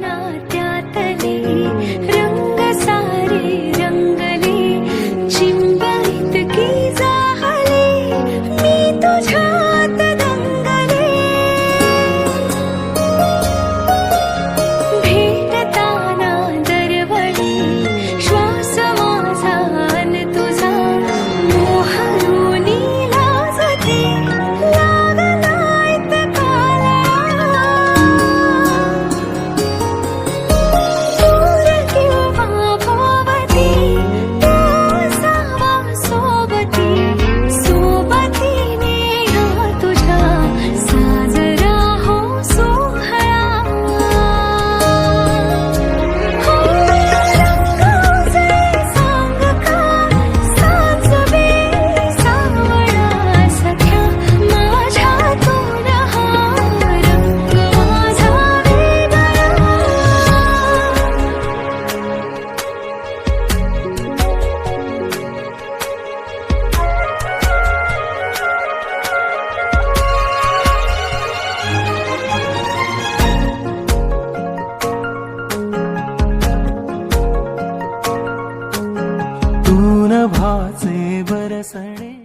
नात्यातले रंग सारे रंगले मी भाचे बरसणे.